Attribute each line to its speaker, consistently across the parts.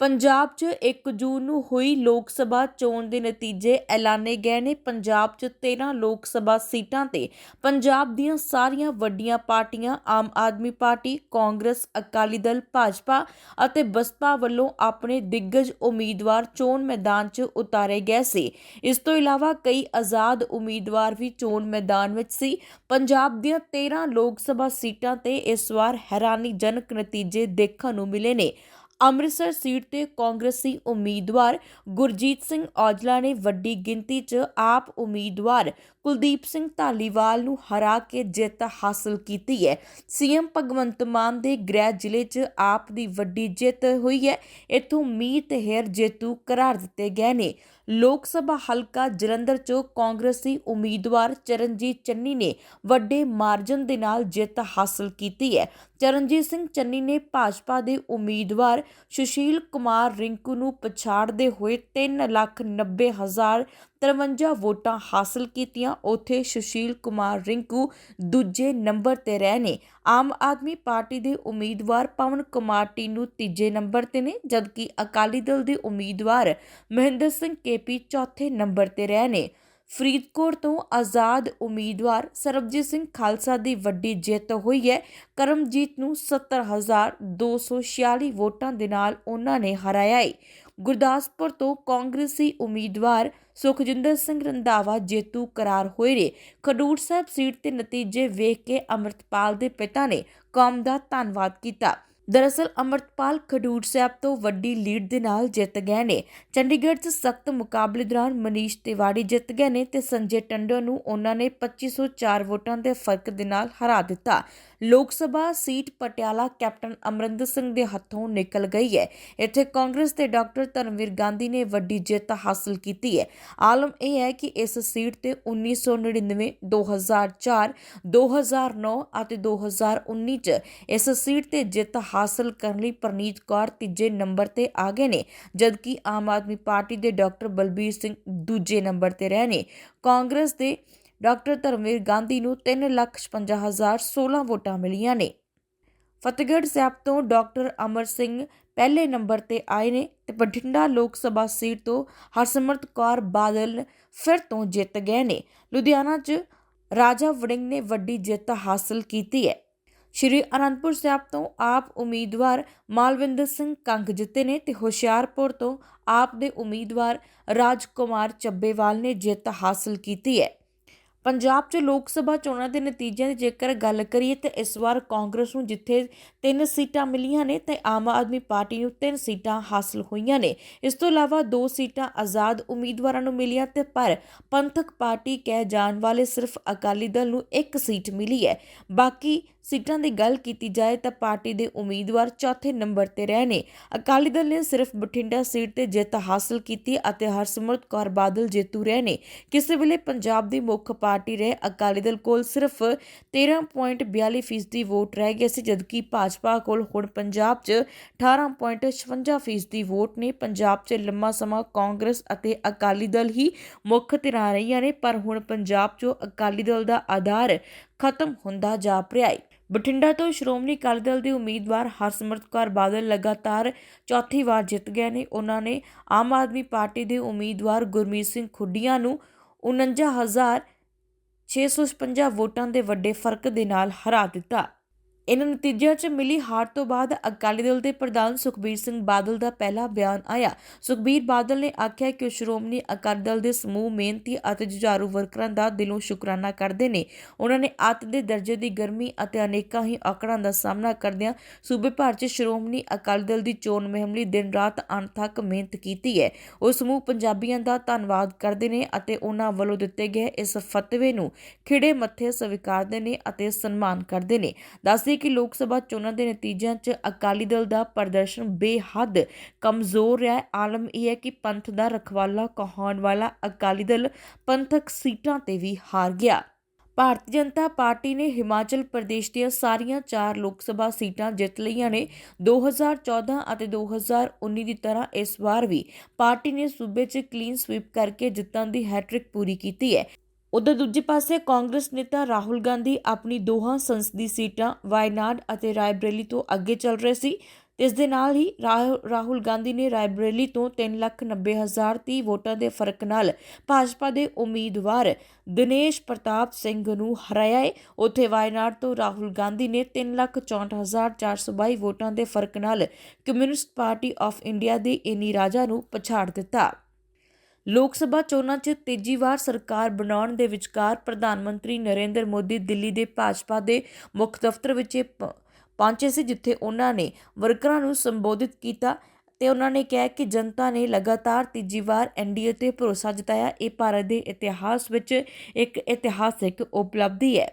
Speaker 1: ਪੰਜਾਬ 'ਚ 1 ਜੂਨ ਨੂੰ ਹੋਈ ਲੋਕ ਸਭਾ ਚੋਣ ਦੇ ਨਤੀਜੇ ਐਲਾਨੇ ਗਏ ਨੇ। ਪੰਜਾਬ 'ਚ 13 ਲੋਕ ਸਭਾ ਸੀਟਾਂ ਤੇ ਪੰਜਾਬ ਦੀਆਂ ਸਾਰੀਆਂ ਵੱਡੀਆਂ ਪਾਰਟੀਆਂ, ਆਮ ਆਦਮੀ ਪਾਰਟੀ, ਕਾਂਗਰਸ, ਅਕਾਲੀ ਦਲ, ਭਾਜਪਾ ਅਤੇ ਬਸਪਾ ਵੱਲੋਂ ਆਪਣੇ ਦਿੱਗਜ ਉਮੀਦਵਾਰ ਚੋਣ ਮੈਦਾਨ 'ਚ ਉਤਾਰੇ ਗਏ ਸੀ। ਇਸ ਤੋਂ ਇਲਾਵਾ ਕਈ ਆਜ਼ਾਦ ਉਮੀਦਵਾਰ ਵੀ ਚੋਣ ਮੈਦਾਨ ਵਿੱਚ ਸੀ। ਪੰਜਾਬ ਦੀਆਂ 13 ਲੋਕ ਸਭਾ ਸੀਟਾਂ ਤੇ ਇਸ ਵਾਰ ਹੈਰਾਨੀਜਨਕ ਨਤੀਜੇ ਦੇਖਣ ਨੂੰ ਮਿਲੇ ਨੇ। ਅੰਮ੍ਰਿਤਸਰ ਸੀਟ ਤੇ ਕਾਂਗਰਸੀ ਉਮੀਦਵਾਰ ਗੁਰਜੀਤ ਸਿੰਘ ਔਜਲਾ ਨੇ ਵੱਡੀ ਗਿਣਤੀ 'ਚ ਆਪ ਉਮੀਦਵਾਰ ਕੁਲਦੀਪ ਸਿੰਘ ਢਾਲੀਵਾਲ ਨੂੰ ਹਰਾ ਕੇ ਜਿੱਤ ਹਾਸਲ ਕੀਤੀ ਹੈ। ਸੀਐਮ ਭਗਵੰਤ ਮਾਨ ਦੇ ਗ੍ਰਹਿ ਜ਼ਿਲ੍ਹੇ 'ਚ ਆਪ ਦੀ ਵੱਡੀ ਜਿੱਤ ਹੋਈ ਹੈ। ਇਥੋਂ ਮੀਤ ਹੈਰ ਜੇਤੂ ਕਰਾਰ ਦਿੱਤੇ ਗਏ ਨੇ। ਲੋਕ ਸਭਾ ਹਲਕਾ ਜਲੰਧਰ 'ਚੋਂ ਕਾਂਗਰਸੀ ਉਮੀਦਵਾਰ ਚਰਨਜੀਤ ਚੰਨੀ ਨੇ ਵੱਡੇ ਮਾਰਜਨ ਦੇ ਨਾਲ ਜਿੱਤ ਹਾਸਲ ਕੀਤੀ ਹੈ। ਚਰਨਜੀਤ ਸਿੰਘ ਚੰਨੀ ਨੇ ਭਾਜਪਾ ਦੇ ਉਮੀਦਵਾਰ ਸੁਸ਼ੀਲ ਕੁਮਾਰ ਰਿੰਕੂ ਨੂੰ ਪਛਾੜਦੇ ਹੋਏ 390053 ਵੋਟਾਂ ਹਾਸਲ ਕੀਤੀਆਂ। ਉੱਥੇ ਸੁਸ਼ੀਲ ਕੁਮਾਰ ਰਿੰਕੂ ਦੂਜੇ ਨੰਬਰ ਤੇ ਰਹੇ ਨੇ। ਆਮ ਆਦਮੀ ਪਾਰਟੀ ਦੇ ਉਮੀਦਵਾਰ ਪਵਨ ਕੁਮਾਰ ਟੀਨੂ ਤੀਜੇ ਨੰਬਰ ਤੇ ਨੇ, ਜਦਕਿ ਅਕਾਲੀ ਦਲ ਦੇ ਉਮੀਦਵਾਰ ਮਹਿੰਦਰ ਸਿੰਘ ਕੇਪੀ ਚੌਥੇ ਨੰਬਰ ਤੇ ਰਹੇ ਨੇ। ਫਰੀਦਕੋਟ ਤੋਂ ਆਜ਼ਾਦ ਉਮੀਦਵਾਰ ਸਰਬਜੀਤ ਸਿੰਘ ਖਾਲਸਾ ਦੀ ਵੱਡੀ ਜਿੱਤ ਹੋਈ ਹੈ। ਕਰਮਜੀਤ ਨੂੰ 70246 ਵੋਟਾਂ ਦੇ ਨਾਲ ਉਹਨਾਂ ਨੇ ਹਰਾਇਆ ਹੈ ਗੁਰਦਾਸਪੁਰ ਤੋਂ ਕਾਂਗਰਸੀ ਉਮੀਦਵਾਰ ਸੁਖਜਿੰਦਰ ਸਿੰਘ ਰੰਧਾਵਾ ਜੇਤੂ ਕਰਾਰ ਹੋਏ ਨੇ। ਖਡੂਰ ਸਾਹਿਬ ਸੀਟ ਤੇ ਨਤੀਜੇ ਵੇਖ ਕੇ ਅਮਰਤਪਾਲ ਦੇ ਪਿਤਾ ਨੇ ਕੌਮ ਦਾ ਧੰਨਵਾਦ ਕੀਤਾ। ਦਰਅਸਲ ਅਮਰਤਪਾਲ ਖਡੂਰ ਸਾਹਿਬ ਤੋਂ ਵੱਡੀ ਲੀਡ ਦੇ ਨਾਲ ਜਿੱਤ ਗਏ ਨੇ। ਚੰਡੀਗੜ੍ਹ 'ਚ ਸਖਤ ਮੁਕਾਬਲੇ ਦੌਰਾਨ ਮਨੀਸ਼ ਤਿਵਾੜੀ ਜਿੱਤ ਗਏ ਨੇ ਤੇ ਸੰਜੇ ਟੰਡੋ ਨੂੰ ਉਹਨਾਂ ਨੇ 2504 ਵੋਟਾਂ ਦੇ ਫ਼ਰਕ ਦੇ ਨਾਲ ਹਰਾ ਦਿੱਤਾ। ਲੋਕ ਸਭਾ ਸੀਟ ਪਟਿਆਲਾ ਕੈਪਟਨ ਅਮਰਿੰਦਰ ਸਿੰਘ ਦੇ ਹੱਥੋਂ ਨਿਕਲ ਗਈ ਹੈ। ਇੱਥੇ ਕਾਂਗਰਸ ਦੇ ਡਾਕਟਰ ਧਰਮਵੀਰ ਗਾਂਧੀ ਨੇ ਵੱਡੀ ਜਿੱਤ ਹਾਸਲ ਕੀਤੀ ਹੈ। ਆਲਮ ਇਹ ਹੈ ਕਿ ਇਸ ਸੀਟ ਤੇ 1999 2004 2009 ਅਤੇ 2019 ਚ ਇਸ ਸੀਟ ਤੇ ਜਿੱਤ ਹਾਸਲ ਕਰਨ ਲਈ ਪ੍ਰਨੀਤ ਕੌਰ ਤੀਜੇ ਨੰਬਰ ਤੇ ਆ ਗਏ ਨੇ, ਜਦਕਿ ਆਮ ਆਦਮੀ ਪਾਰਟੀ ਦੇ ਡਾਕਟਰ ਬਲਬੀਰ ਸਿੰਘ ਦੂਜੇ ਨੰਬਰ ਤੇ ਰਹੇ ਨੇ। ਕਾਂਗਰਸ ਦੇ ਡਾਕਟਰ ਧਰਮਵੀਰ ਗਾਂਧੀ ਨੂੰ 355016 ਵੋਟਾਂ ਮਿਲੀਆਂ ਨੇ। ਫਤਿਹਗੜ੍ਹ ਸਾਹਿਬ ਤੋਂ ਡਾਕਟਰ ਅਮਰ ਸਿੰਘ ਪਹਿਲੇ ਨੰਬਰ ਤੇ ਆਏ ਨੇ ਤੇ ਬਠਿੰਡਾ ਲੋਕ ਸਭਾ ਸੀਟ ਤੋਂ ਹਰਸਿਮਰਤ ਕੌਰ ਬਾਦਲ ਫਿਰ ਤੋਂ ਜਿੱਤ ਗਏ ਨੇ। ਲੁਧਿਆਣਾ 'ਚ ਰਾਜਾ ਵੜਿੰਗ ਨੇ ਵੱਡੀ ਜਿੱਤ ਹਾਸਲ ਕੀਤੀ ਹੈ। ਸ਼੍ਰੀ ਅਨੰਦਪੁਰ ਸਾਹਿਬ ਤੋਂ ਆਪ ਉਮੀਦਵਾਰ ਮਾਲਵਿੰਦਰ ਸਿੰਘ ਕੰਗ ਜਿੱਤੇ ਨੇ ਤੇ ਹੁਸ਼ਿਆਰਪੁਰ ਤੋਂ ਆਪ ਦੇ ਉਮੀਦਵਾਰ ਰਾਜਕੁਮਾਰ ਚੱਬੇਵਾਲ ਨੇ ਜਿੱਤ ਹਾਸਲ ਕੀਤੀ ਹੈ। ਪੰਜਾਬ 'ਚ ਲੋਕ ਸਭਾ ਚੋਣਾਂ ਦੇ ਨਤੀਜਿਆਂ ਦੀ ਜੇਕਰ ਗੱਲ ਕਰੀਏ ਤਾਂ ਇਸ ਵਾਰ ਕਾਂਗਰਸ ਨੂੰ ਜਿੱਥੇ ਤਿੰਨ ਸੀਟਾਂ ਮਿਲੀਆਂ ਨੇ ਤੇ ਆਮ ਆਦਮੀ ਪਾਰਟੀ ਨੂੰ ਤਿੰਨ ਸੀਟਾਂ ਹਾਸਲ ਹੋਈਆਂ ਨੇ। ਇਸ ਤੋਂ ਇਲਾਵਾ ਦੋ ਸੀਟਾਂ ਆਜ਼ਾਦ ਉਮੀਦਵਾਰਾਂ ਨੂੰ ਮਿਲੀਆਂ ਤੇ ਪਰ ਪੰਥਕ ਪਾਰਟੀ ਕਹਿ ਜਾਣ ਵਾਲੇ ਸਿਰਫ ਅਕਾਲੀ ਦਲ ਨੂੰ ਇੱਕ ਸੀਟ ਮਿਲੀ ਹੈ। ਬਾਕੀ ਸੀਟਾਂ ਦੀ ਗੱਲ ਕੀਤੀ ਜਾਏ ਤਾਂ ਪਾਰਟੀ ਦੇ ਉਮੀਦਵਾਰ ਚੌਥੇ ਨੰਬਰ ਤੇ ਰਹੇ ਨੇ। ਅਕਾਲੀ ਦਲ ਨੇ ਸਿਰਫ ਬਠਿੰਡਾ ਸੀਟ ਤੇ ਜਿੱਤ ਹਾਸਲ ਕੀਤੀ ਅਤੇ ਹਰਸਿਮਰਤ ਕੌਰ ਬਾਦਲ ਜੇਤੂ ਰਹੇ ਨੇ। ਕਿਸੇ ਵੇਲੇ ਪੰਜਾਬ ਦੀ ਮੁੱਖ ਪਾਰਟੀ ਰਹੇ। ਅਕਾਲੀ ਦਲ ਕੋਲ ਸਿਰਫ 13.42% ਦੀ ਵੋਟ ਰਹਿ ਗਏ ਸੀ, ਜਦਕਿ ਭਾਜਪਾ ਕੋਲ ਹੁਣ ਪੰਜਾਬ 'ਚ 18.56% ਦੀ ਵੋਟ ਨੇ। ਪੰਜਾਬ 'ਚ ਲੰਮਾ ਸਮਾਂ ਕਾਂਗਰਸ ਅਤੇ ਅਕਾਲੀ ਦਲ ਹੀ ਮੁੱਖ ਧਿਰਾਂ ਰਹੀਆਂ ਨੇ, ਪਰ ਹੁਣ ਪੰਜਾਬ 'ਚੋਂ ਅਕਾਲੀ ਦਲ ਦਾ ਆਧਾਰ ਖਤਮ ਹੁੰਦਾ ਜਾ ਰਿਹਾ ਹੈ ਬਠਿੰਡਾ ਤੋਂ ਸ਼੍ਰੋਮਣੀ ਅਕਾਲੀ ਦਲ ਦੇ ਉਮੀਦਵਾਰ ਹਰਸਿਮਰਤ ਕੌਰ ਬਾਦਲ ਲਗਾਤਾਰ ਚੌਥੀ ਵਾਰ ਜਿੱਤ ਗਏ ਨੇ। ਉਹਨਾਂ ਨੇ ਆਮ ਆਦਮੀ ਪਾਰਟੀ ਦੇ ਉਮੀਦਵਾਰ ਗੁਰਮੀਤ ਸਿੰਘ ਖੁੱਡੀਆਂ ਨੂੰ 49656 ਵੋਟਾਂ ਦੇ ਵੱਡੇ ਫ਼ਰਕ ਦੇ ਨਾਲ ਹਰਾ ਦਿੱਤਾ। ਇਹਨਾਂ ਨਤੀਜਿਆਂ 'ਚ ਮਿਲੀ ਹਾਰ ਤੋਂ ਬਾਅਦ ਅਕਾਲੀ ਦਲ ਦੇ ਪ੍ਰਧਾਨ ਸੁਖਬੀਰ ਸਿੰਘ ਬਾਦਲ ਦਾ ਪਹਿਲਾ ਬਿਆਨ ਆਇਆ। ਸੁਖਬੀਰ ਬਾਦਲ ਨੇ ਆਖਿਆ ਕਿ ਉਹ ਸ਼੍ਰੋਮਣੀ ਅਕਾਲੀ ਦਲ ਦੇ ਸਮੂਹ, ਮਿਹਨਤੀ ਅਤੇ ਜੁਝਾਰੂ ਵਰਕਰਾਂ ਦਾ ਦਿਲੋਂ ਸ਼ੁਕਰਾਨਾ ਕਰਦੇ ਨੇ। ਉਹਨਾਂ ਨੇ ਅੱਤ ਦੇ ਦਰਜੇ ਦੀ ਗਰਮੀ ਅਤੇ ਅਨੇਕਾਂ ਹੀ ਆਕੜਾਂ ਦਾ ਸਾਹਮਣਾ ਕਰਦਿਆਂ ਸੂਬੇ ਭਰ 'ਚ ਸ਼੍ਰੋਮਣੀ ਅਕਾਲੀ ਦਲ ਦੀ ਚੋਣ ਮੁਹਿੰਮ ਲਈ ਦਿਨ ਰਾਤ ਅੰਤ ਤੱਕ ਮਿਹਨਤ ਕੀਤੀ ਹੈ। ਉਹ ਸਮੂਹ ਪੰਜਾਬੀਆਂ ਦਾ ਧੰਨਵਾਦ ਕਰਦੇ ਨੇ ਅਤੇ ਉਹਨਾਂ ਵੱਲੋਂ ਦਿੱਤੇ ਗਏ ਇਸ ਫਤਵੇ ਨੂੰ ਖਿੜੇ ਮੱਥੇ ਸਵੀਕਾਰਦੇ ਨੇ ਅਤੇ ਸਨਮਾਨ ਕਰਦੇ ਨੇ। ਦੱਸਦੇ ਕਿ ਲੋਕ ਸਭਾ ਚੋਣਾਂ ਦੇ ਨਤੀਜਿਆਂ 'ਚ ਅਕਾਲੀ ਦਲ ਦਾ ਪ੍ਰਦਰਸ਼ਨ ਬੇਹੱਦ ਕਮਜ਼ੋਰ ਰਿਹਾ ਆਲਮ ਇਹ ਹੈ ਕਿ ਪੰਥ ਦਾ ਰਖਵਾਲਾ ਕਹਾਉਣ ਵਾਲਾ ਅਕਾਲੀ ਦਲ ਪੰਥਕ ਸੀਟਾਂ ਤੇ ਵੀ ਹਾਰ ਗਿਆ। ਭਾਰਤੀ ਜਨਤਾ ਪਾਰਟੀ ਨੇ ਹਿਮਾਚਲ ਪ੍ਰਦੇਸ਼ ਦੀਆਂ ਸਾਰੀਆਂ ਚਾਰ ਲੋਕ ਸਭਾ ਸੀਟਾਂ ਜਿੱਤ ਲਈਆਂ ਨੇ। 2014 ਅਤੇ 2019 ਦੀ ਤਰ੍ਹਾਂ ਇਸ ਵਾਰ ਵੀ ਪਾਰਟੀ ਨੇ ਸੂਬੇ 'ਚ ਕਲੀਨ ਸਵੀਪ ਕਰਕੇ ਜਿੱਤਾਂ ਦੀ ਹੈਟ੍ਰਿਕ ਪੂਰੀ ਕੀਤੀ ਹੈ। ਉਧਰ ਦੂਜੇ ਪਾਸੇ ਕਾਂਗਰਸ ਨੇਤਾ ਰਾਹੁਲ ਗਾਂਧੀ ਆਪਣੀ ਦੋਹਾਂ ਸੰਸਦੀ ਸੀਟਾਂ ਵਾਇਨਾਡ ਅਤੇ ਰਾਏਬਰੇਲੀ ਤੋਂ ਅੱਗੇ ਚੱਲ ਰਹੇ ਸੀ। ਇਸ ਦੇ ਨਾਲ ਹੀ ਰਾਹੁ- ਰਾਹੁਲ ਗਾਂਧੀ ਨੇ ਰਾਏਬਰੇਲੀ ਤੋਂ 390030 ਵੋਟਾਂ ਦੇ ਫ਼ਰਕ ਨਾਲ ਭਾਜਪਾ ਦੇ ਉਮੀਦਵਾਰ ਦਿਨੇਸ਼ ਪ੍ਰਤਾਪ ਸਿੰਘ ਨੂੰ ਹਰਾਇਆ ਹੈ ਉੱਥੇ ਵਾਇਨਾਡ ਤੋਂ ਰਾਹੁਲ ਗਾਂਧੀ ਨੇ 364422 ਵੋਟਾਂ ਦੇ ਫ਼ਰਕ ਨਾਲ ਕਮਿਊਨਿਸਟ ਪਾਰਟੀ ਆਫ ਇੰਡੀਆ ਦੇ ਇਨੀ ਰਾਜਾ ਨੂੰ ਪਛਾੜ ਦਿੱਤਾ। ਲੋਕ ਸਭਾ ਚੋਣਾਂ 'ਚ ਤੀਜੀ ਵਾਰ ਸਰਕਾਰ ਬਣਾਉਣ ਦੇ ਵਿਚਕਾਰ ਪ੍ਰਧਾਨ ਮੰਤਰੀ ਨਰਿੰਦਰ ਮੋਦੀ ਦਿੱਲੀ ਦੇ ਭਾਜਪਾ ਦੇ ਮੁੱਖ ਦਫ਼ਤਰ ਵਿੱਚ ਪਹੁੰਚੇ ਸੀ, ਜਿੱਥੇ ਉਹਨਾਂ ਨੇ ਵਰਕਰਾਂ ਨੂੰ ਸੰਬੋਧਿਤ ਕੀਤਾ ਤੇ ਉਹਨਾਂ ਨੇ ਕਿਹਾ ਕਿ ਜਨਤਾ ਨੇ ਲਗਾਤਾਰ ਤੀਜੀ ਵਾਰ ਐਨਡੀਏ ਤੇ ਭਰੋਸਾ ਜਤਾਇਆ। ਇਹ ਭਾਰਤ ਦੇ ਇਤਿਹਾਸ ਵਿੱਚ ਇੱਕ ਇਤਿਹਾਸਿਕ ਉਪਲਬਧੀ ਹੈ।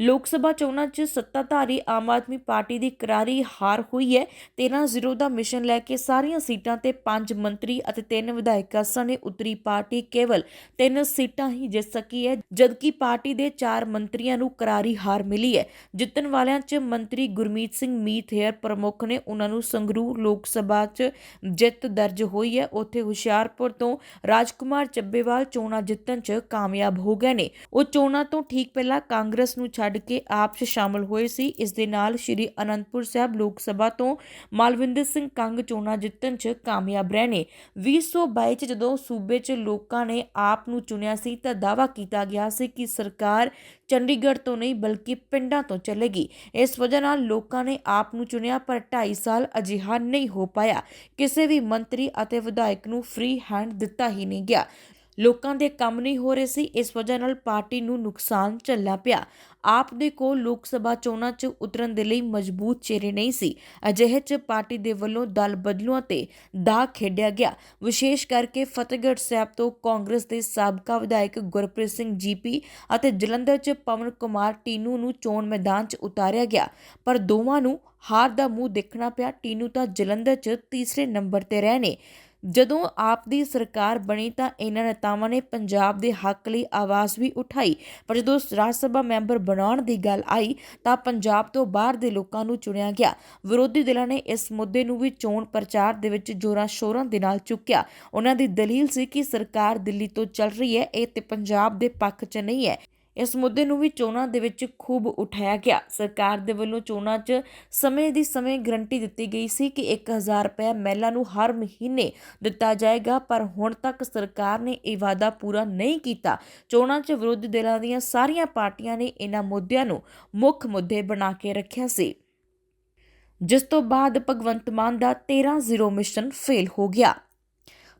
Speaker 1: ਲੋਕ ਸਭਾ ਚੋਣਾਂ 'ਚ ਸੱਤਾਧਾਰੀ ਆਮ ਆਦਮੀ ਪਾਰਟੀ ਦੀ ਕਰਾਰੀ ਹਾਰ ਹੋਈ ਹੈ। 13-0 ਦਾ ਮਿਸ਼ਨ ਲੈ ਕੇ ਸਾਰੀਆਂ ਸੀਟਾਂ ਤੇ ਪੰਜ ਮੰਤਰੀ ਅਤੇ ਤਿੰਨ ਵਿਧਾਇਕਾਂ ਸਣੇ ਉੱਤਰੀ ਪਾਰਟੀ ਕੇਵਲ ਤਿੰਨ ਸੀਟਾਂ ਹੀ ਜਿੱਤ ਸਕੀ ਹੈ, ਜਦਕਿ ਪਾਰਟੀ ਦੇ 4 ਮੰਤਰੀਆਂ ਨੂੰ ਕਰਾਰੀ ਹਾਰ ਮਿਲੀ ਹੈ। ਜਿੱਤਣ ਵਾਲਿਆਂ 'ਚ ਮੰਤਰੀ ਗੁਰਮੀਤ ਸਿੰਘ ਮੀਤ ਪ੍ਰਮੁੱਖ ਨੇ ਉਹਨਾਂ ਨੂੰ ਸੰਗਰੂਰ ਲੋਕ ਸਭਾ 'ਚ ਜਿੱਤ ਦਰਜ ਹੋਈ ਹੈ। ਉੱਥੇ ਹੁਸ਼ਿਆਰਪੁਰ ਤੋਂ ਰਾਜਕੁਮਾਰ ਚੱਬੇਵਾਲ ਚੋਣਾਂ ਜਿੱਤਣ 'ਚ ਕਾਮਯਾਬ ਹੋ ਗਏ ਨੇ। ਉਹ ਚੋਣਾਂ ਤੋਂ ਠੀਕ ਪਹਿਲਾਂ ਕਾਂਗਰਸ ਨੂੰ ਛੱਡ ਕੇ ਆਪ 'ਚ ਸ਼ਾਮਲ ਹੋਏ ਸੀ। ਇਸ ਦੇ ਨਾਲ ਸ਼੍ਰੀ ਅਨੰਦਪੁਰ ਸਾਹਿਬ ਲੋਕ ਸਭਾ ਤੋਂ ਮਾਲਵਿੰਦਰ ਸਿੰਘ ਕੰਗ ਚੋਣਾਂ ਜਿੱਤਣ 'ਚ ਕਾਮਯਾਬ ਰਹੇ ਨੇ 2022 'ਚ ਜਦੋਂ ਸੂਬੇ 'ਚ ਲੋਕਾਂ ਨੇ ਆਪ ਨੂੰ ਚੁਣਿਆ ਸੀ ਤਾਂ ਦਾਅਵਾ ਕੀਤਾ ਗਿਆ ਸੀ ਕਿ ਸਰਕਾਰ ਚੰਡੀਗੜ੍ਹ ਤੋਂ ਨਹੀਂ ਬਲਕਿ ਪਿੰਡਾਂ ਤੋਂ ਚੱਲੇਗੀ। ਇਸ ਵਜ੍ਹਾ ਨਾਲ ਲੋਕਾਂ ਨੇ ਆਪ ਨੂੰ ਚੁਣਿਆ ਪਰ 2.5 ਸਾਲ ਅਜਿਹਾ ਨਹੀਂ ਹੋ ਪਾਇਆ। ਕਿਸੇ ਵੀ ਮੰਤਰੀ ਅਤੇ ਵਿਧਾਇਕ ਨੂੰ ਫ੍ਰੀ ਹੈਂਡ ਦਿੱਤਾ ਹੀ ਨਹੀਂ ਗਿਆ। ਲੋਕਾਂ ਦੇ ਕੰਮ ਨਹੀਂ ਹੋ ਰਹੇ ਸੀ, ਇਸ ਵਜ੍ਹਾ ਨਾਲ ਪਾਰਟੀ ਨੂੰ ਨੁਕਸਾਨ ਝੱਲਣਾ ਪਿਆ। ਆਪ ਦੇ ਕੋਲ ਲੋਕ ਸਭਾ ਚੋਣਾਂ 'ਚ ਉਤਰਨ ਦੇ ਲਈ ਮਜ਼ਬੂਤ ਚਿਹਰੇ ਨਹੀਂ ਸੀ। ਅਜਿਹੇ 'ਚ ਪਾਰਟੀ ਦੇ ਵੱਲੋਂ ਦਲ ਬਦਲੂਆਂ ਤੇ ਦਾਅ ਖੇਡਿਆ ਗਿਆ। ਵਿਸ਼ੇਸ਼ ਕਰਕੇ ਫਤਿਹਗੜ੍ਹ ਸਾਹਿਬ ਤੋਂ ਕਾਂਗਰਸ ਦੇ ਸਾਬਕਾ ਵਿਧਾਇਕ ਗੁਰਪ੍ਰੀਤ ਸਿੰਘ ਜੀਪੀ ਅਤੇ ਜਲੰਧਰ 'ਚ ਪਵਨ ਕੁਮਾਰ ਟੀਨੂ ਨੂੰ ਚੋਣ ਮੈਦਾਨ 'ਚ ਉਤਾਰਿਆ ਗਿਆ। ਪਰ ਦੋਵਾਂ ਨੂੰ ਹਾਰ ਦਾ ਮੂੰਹ ਦੇਖਣਾ ਪਿਆ। ਟੀਨੂ ਤਾਂ ਜਲੰਧਰ 'ਚ ਤੀਸਰੇ ਨੰਬਰ ਤੇ ਰਹੇ ਨੇ। ਜਦੋਂ ਆਪ ਦੀ ਸਰਕਾਰ ਬਣੀ ਤਾਂ ਇਹਨਾਂ ਨੇਤਾਵਾਂ ਨੇ ਪੰਜਾਬ ਦੇ ਹੱਕ ਲਈ ਆਵਾਜ਼ ਵੀ ਉਠਾਈ। ਪਰ ਜਦੋਂ ਰਾਜ ਸਭਾ ਮੈਂਬਰ ਬਣਾਉਣ ਦੀ ਗੱਲ ਆਈ ਤਾਂ ਪੰਜਾਬ ਤੋਂ ਬਾਹਰ ਦੇ ਲੋਕਾਂ ਨੂੰ ਚੁਣਿਆ ਗਿਆ। ਵਿਰੋਧੀ ਦਲਾਂ ਨੇ ਇਸ ਮੁੱਦੇ ਨੂੰ ਵੀ ਚੋਣ ਪ੍ਰਚਾਰ ਦੇ ਵਿੱਚ ਜੋਰਾਂ ਸ਼ੋਰਾਂ ਦੇ ਨਾਲ ਚੁੱਕਿਆ। ਉਹਨਾਂ ਦੀ ਦਲੀਲ ਸੀ ਕਿ ਸਰਕਾਰ ਦਿੱਲੀ ਤੋਂ ਚੱਲ ਰਹੀ ਹੈ, ਇਹ ਤੇ ਪੰਜਾਬ ਦੇ ਪੱਖ 'ਚ ਨਹੀਂ ਹੈ। ਇਸ ਮੁੱਦੇ ਨੂੰ ਵੀ ਚੋਣਾਂ ਦੇ ਵਿੱਚ ਖੂਬ ਉਠਾਇਆ ਗਿਆ। ਸਰਕਾਰ ਦੇ ਵੱਲੋਂ ਚੋਣਾਂ 'ਚ ਸਮੇਂ ਦੀ ਸਮੇਂ ਗਰੰਟੀ ਦਿੱਤੀ ਗਈ ਸੀ ਕਿ 1000 ਰੁਪਏ ਮਹਿਲਾ ਨੂੰ ਹਰ ਮਹੀਨੇ ਦਿੱਤਾ ਜਾਏਗਾ, ਪਰ ਹੁਣ ਤੱਕ ਸਰਕਾਰ ਨੇ ਇਹ ਵਾਅਦਾ ਪੂਰਾ ਨਹੀਂ ਕੀਤਾ। ਚੋਣਾਂ 'ਚ ਵਿਰੋਧੀ ਧਿਰਾਂ ਦੀਆਂ ਸਾਰੀਆਂ ਪਾਰਟੀਆਂ ਨੇ ਇਹਨਾਂ ਮੁੱਦਿਆਂ ਨੂੰ ਮੁੱਖ ਮੁੱਦੇ ਬਣਾ ਕੇ ਰੱਖਿਆ ਸੀ। ਜਿਸ ਤੋਂ ਬਾਅਦ ਭਗਵੰਤ ਮਾਨ ਦਾ 13-0 ਮਿਸ਼ਨ ਫੇਲ ਹੋ ਗਿਆ।